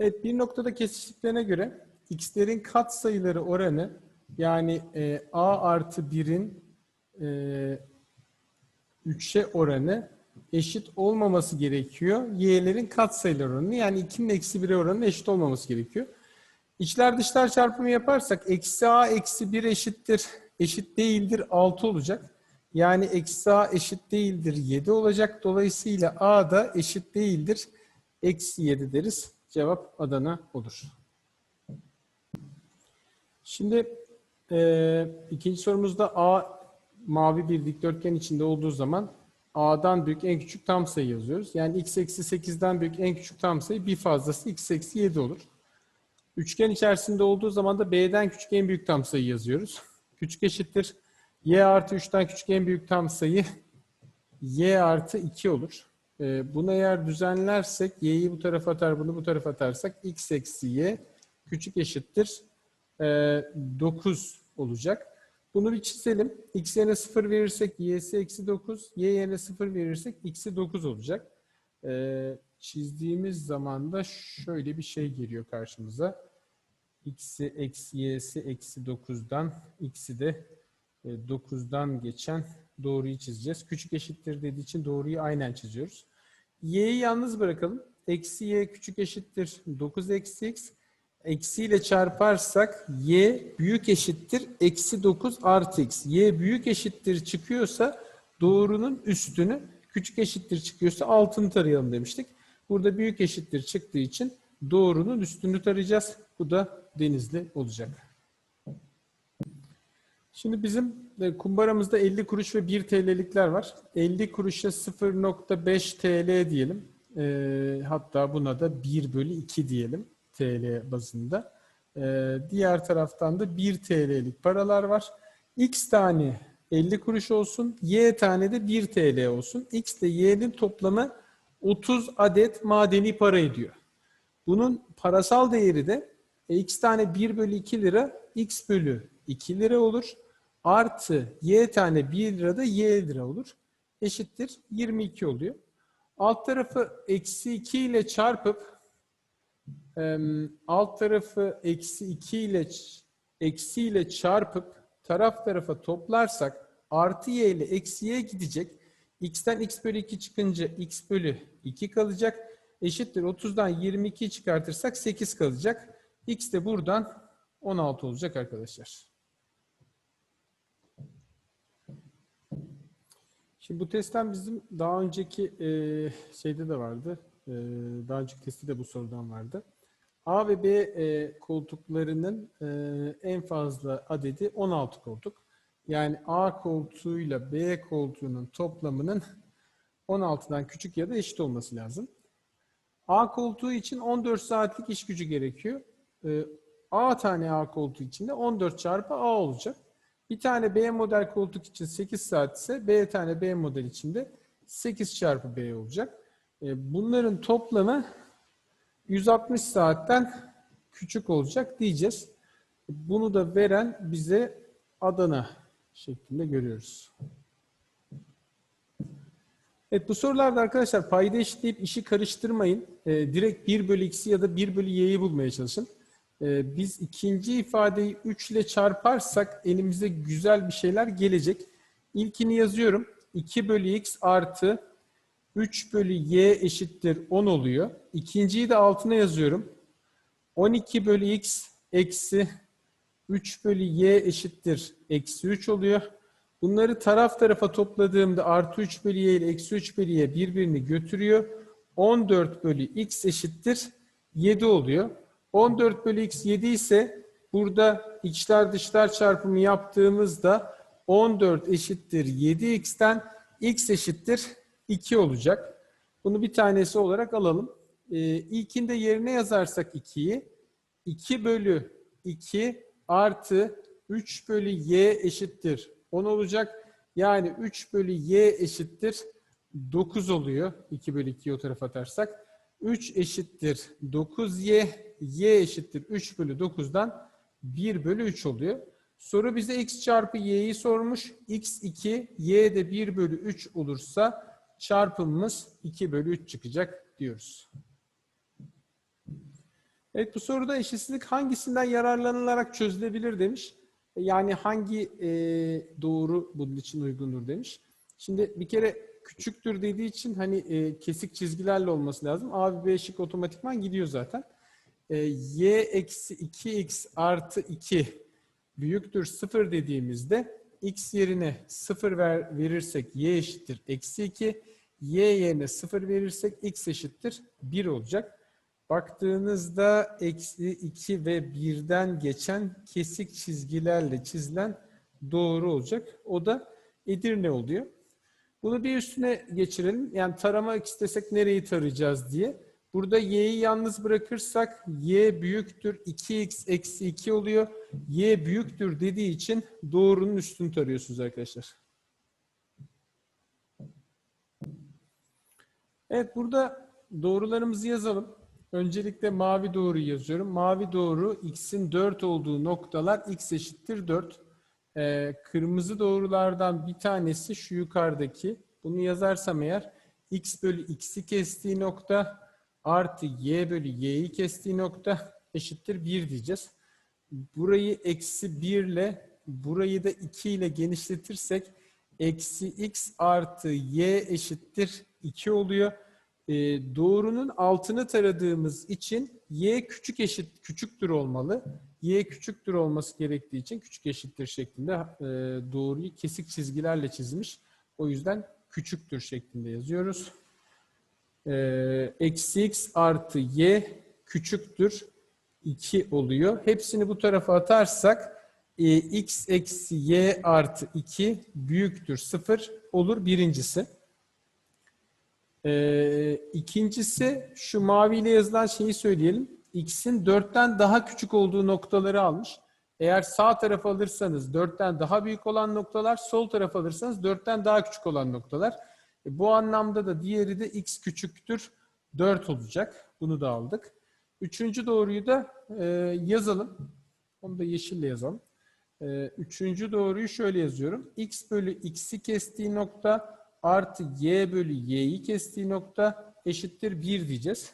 Evet bir noktada kesiştiklerine göre x'lerin katsayıları oranı yani e, a artı 1'in e, 3'e oranı eşit olmaması gerekiyor. Y'lerin katsayıları oranı yani 2'nin eksi 1'e oranı eşit olmaması gerekiyor. İçler dışlar çarpımı yaparsak eksi a eksi 1 eşittir eşit değildir 6 olacak. Yani eksi a eşit değildir 7 olacak. Dolayısıyla a da eşit değildir eksi 7 deriz. Cevap Adana olur. Şimdi e, ikinci sorumuzda a mavi bir dikdörtgen içinde olduğu zaman a'dan büyük en küçük tam sayı yazıyoruz. Yani x eksi 8'den büyük en küçük tam sayı bir fazlası x eksi 7 olur. Üçgen içerisinde olduğu zaman da b'den küçük en büyük tam sayı yazıyoruz. Küçük eşittir. y artı 3'ten küçük en büyük tam sayı y artı 2 olur. Ee, bunu eğer düzenlersek y'yi bu tarafa atar bunu bu tarafa atarsak x eksi y küçük eşittir e, 9 olacak. Bunu bir çizelim. x yerine 0 verirsek y'si eksi 9, y yerine 0 verirsek x'i 9 olacak. Ee, çizdiğimiz zaman da şöyle bir şey geliyor karşımıza. x'i eksi y'si eksi 9'dan x'i de e, 9'dan geçen doğruyu çizeceğiz. Küçük eşittir dediği için doğruyu aynen çiziyoruz. y'yi yalnız bırakalım. Eksi y küçük eşittir 9 eksi x. Eksiyle çarparsak y büyük eşittir eksi 9 artı x. y büyük eşittir çıkıyorsa doğrunun üstünü küçük eşittir çıkıyorsa altını tarayalım demiştik. Burada büyük eşittir çıktığı için doğrunun üstünü tarayacağız. Bu da denizli olacak. Şimdi bizim e, kumbaramızda 50 kuruş ve 1 TL'likler var. 50 kuruşa 0.5 TL diyelim. E, hatta buna da 1 bölü 2 diyelim TL bazında. E, diğer taraftan da 1 TL'lik paralar var. X tane 50 kuruş olsun, Y tane de 1 TL olsun. X ile Y'nin toplamı 30 adet madeni para ediyor. Bunun parasal değeri de e, X tane 1 bölü 2 lira, X bölü 2 lira olur. Artı Y tane 1 lira da Y lira olur. Eşittir 22 oluyor. Alt tarafı eksi 2 ile çarpıp alt tarafı eksi 2 ile eksi ile çarpıp taraf tarafa toplarsak artı y ile eksi y gidecek. x'ten x bölü 2 çıkınca x bölü 2 kalacak. Eşittir 30'dan 22 çıkartırsak 8 kalacak. x de buradan 16 olacak arkadaşlar. Şimdi bu testten bizim daha önceki e, şeyde de vardı. E, daha önceki testi de bu sorudan vardı. A ve B e, koltuklarının e, en fazla adedi 16 koltuk. Yani A koltuğuyla B koltuğunun toplamının 16'dan küçük ya da eşit olması lazım. A koltuğu için 14 saatlik iş gücü gerekiyor. E, A tane A koltuğu için de 14 çarpı A olacak. Bir tane B model koltuk için 8 saat ise B tane B model için de 8 çarpı B olacak. E, bunların toplamı 160 saatten küçük olacak diyeceğiz. Bunu da veren bize Adana şeklinde görüyoruz. Evet bu sorularda arkadaşlar payda eşitleyip işi karıştırmayın. Ee, direkt 1 bölü x'i ya da 1 bölü y'yi bulmaya çalışın. Ee, biz ikinci ifadeyi 3 ile çarparsak elimize güzel bir şeyler gelecek. İlkini yazıyorum. 2 bölü x artı 3 bölü y eşittir 10 oluyor. İkinciyi de altına yazıyorum. 12 bölü x eksi 3 bölü y eşittir eksi 3 oluyor. Bunları taraf tarafa topladığımda artı 3 bölü y ile eksi 3 bölü y birbirini götürüyor. 14 bölü x eşittir 7 oluyor. 14 bölü x 7 ise burada içler dışlar çarpımı yaptığımızda 14 eşittir 7x'ten x eşittir 2 olacak. Bunu bir tanesi olarak alalım. Ee, ilkinde yerine yazarsak 2'yi 2 bölü 2 artı 3 bölü y eşittir 10 olacak. Yani 3 bölü y eşittir 9 oluyor. 2 bölü 2'yi o tarafa atarsak. 3 eşittir 9y, y eşittir 3 bölü 9'dan 1 bölü 3 oluyor. Soru bize x çarpı y'yi sormuş. x 2, y de 1 bölü 3 olursa çarpımımız 2 bölü 3 çıkacak diyoruz. Evet bu soruda eşitsizlik hangisinden yararlanılarak çözülebilir demiş. Yani hangi e, doğru bunun için uygundur demiş. Şimdi bir kere küçüktür dediği için hani e, kesik çizgilerle olması lazım. A ve B şık otomatikman gidiyor zaten. E, y eksi 2x artı 2 büyüktür 0 dediğimizde x yerine 0 ver, verirsek y eşittir eksi 2. Y yerine 0 verirsek x eşittir 1 olacak. Baktığınızda eksi 2 ve 1'den geçen kesik çizgilerle çizilen doğru olacak. O da Edirne oluyor. Bunu bir üstüne geçirelim. Yani taramak istesek nereyi tarayacağız diye. Burada y'yi yalnız bırakırsak y büyüktür 2x eksi 2 oluyor. y büyüktür dediği için doğrunun üstünü tarıyorsunuz arkadaşlar. Evet burada doğrularımızı yazalım. Öncelikle mavi doğruyu yazıyorum. Mavi doğru x'in 4 olduğu noktalar x eşittir 4. Ee, kırmızı doğrulardan bir tanesi şu yukarıdaki. Bunu yazarsam eğer x bölü x'i kestiği nokta artı y bölü y'yi kestiği nokta eşittir 1 diyeceğiz. Burayı eksi 1 ile burayı da 2 ile genişletirsek eksi x artı y eşittir 2 oluyor. Ee, doğrunun altını taradığımız için y küçük eşit küçüktür olmalı. Y küçüktür olması gerektiği için küçük eşittir şeklinde e, doğruyu kesik çizgilerle çizmiş. O yüzden küçüktür şeklinde yazıyoruz. Ee, eksi x artı y küçüktür 2 oluyor. Hepsini bu tarafa atarsak e, x eksi y artı 2 büyüktür 0 olur birincisi. Ee, ikincisi şu maviyle yazılan şeyi söyleyelim. X'in 4'ten daha küçük olduğu noktaları almış. Eğer sağ tarafı alırsanız 4'ten daha büyük olan noktalar, sol tarafı alırsanız 4'ten daha küçük olan noktalar. E, bu anlamda da diğeri de x küçüktür 4 olacak. Bunu da aldık. Üçüncü doğruyu da e, yazalım. Onu da yeşille yazalım. E, üçüncü doğruyu şöyle yazıyorum. x bölü x'i kestiği nokta artı y bölü y'yi kestiği nokta eşittir 1 diyeceğiz.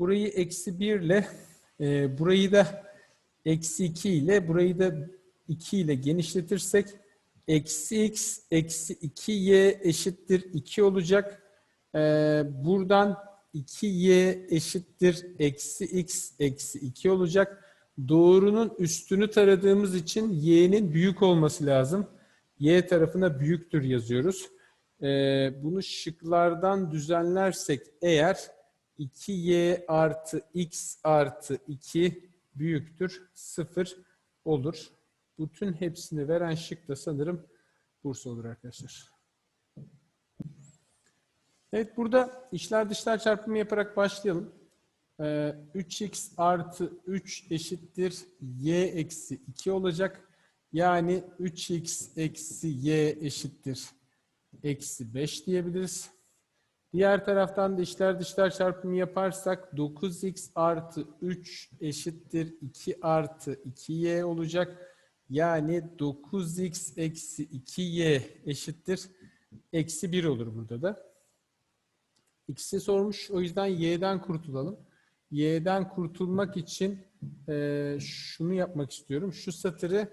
Burayı eksi 1 ile e, burayı da eksi 2 ile burayı da 2 ile genişletirsek eksi x eksi 2y eşittir 2 olacak. E, buradan 2y eşittir eksi x eksi 2 olacak. Doğrunun üstünü taradığımız için y'nin büyük olması lazım. y tarafına büyüktür yazıyoruz. Ee, bunu şıklardan düzenlersek eğer 2y artı x artı 2 büyüktür 0 olur. Bütün hepsini veren şık da sanırım Bursa olur arkadaşlar. Evet burada içler dışlar çarpımı yaparak başlayalım. Ee, 3x artı 3 eşittir y eksi 2 olacak. Yani 3x eksi y eşittir eksi 5 diyebiliriz. Diğer taraftan da içler dışlar çarpımı yaparsak 9x artı 3 eşittir 2 artı 2y olacak. Yani 9x eksi 2y eşittir eksi 1 olur burada da. X'i sormuş o yüzden y'den kurtulalım. Y'den kurtulmak için e, şunu yapmak istiyorum. Şu satırı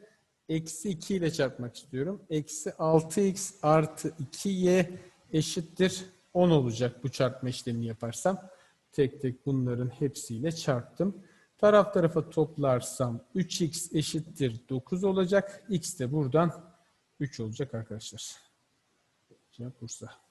eksi 2 ile çarpmak istiyorum. Eksi 6x artı 2y eşittir 10 olacak bu çarpma işlemini yaparsam. Tek tek bunların hepsiyle çarptım. Taraf tarafa toplarsam 3x eşittir 9 olacak. x de buradan 3 olacak arkadaşlar. Cevap Bursa.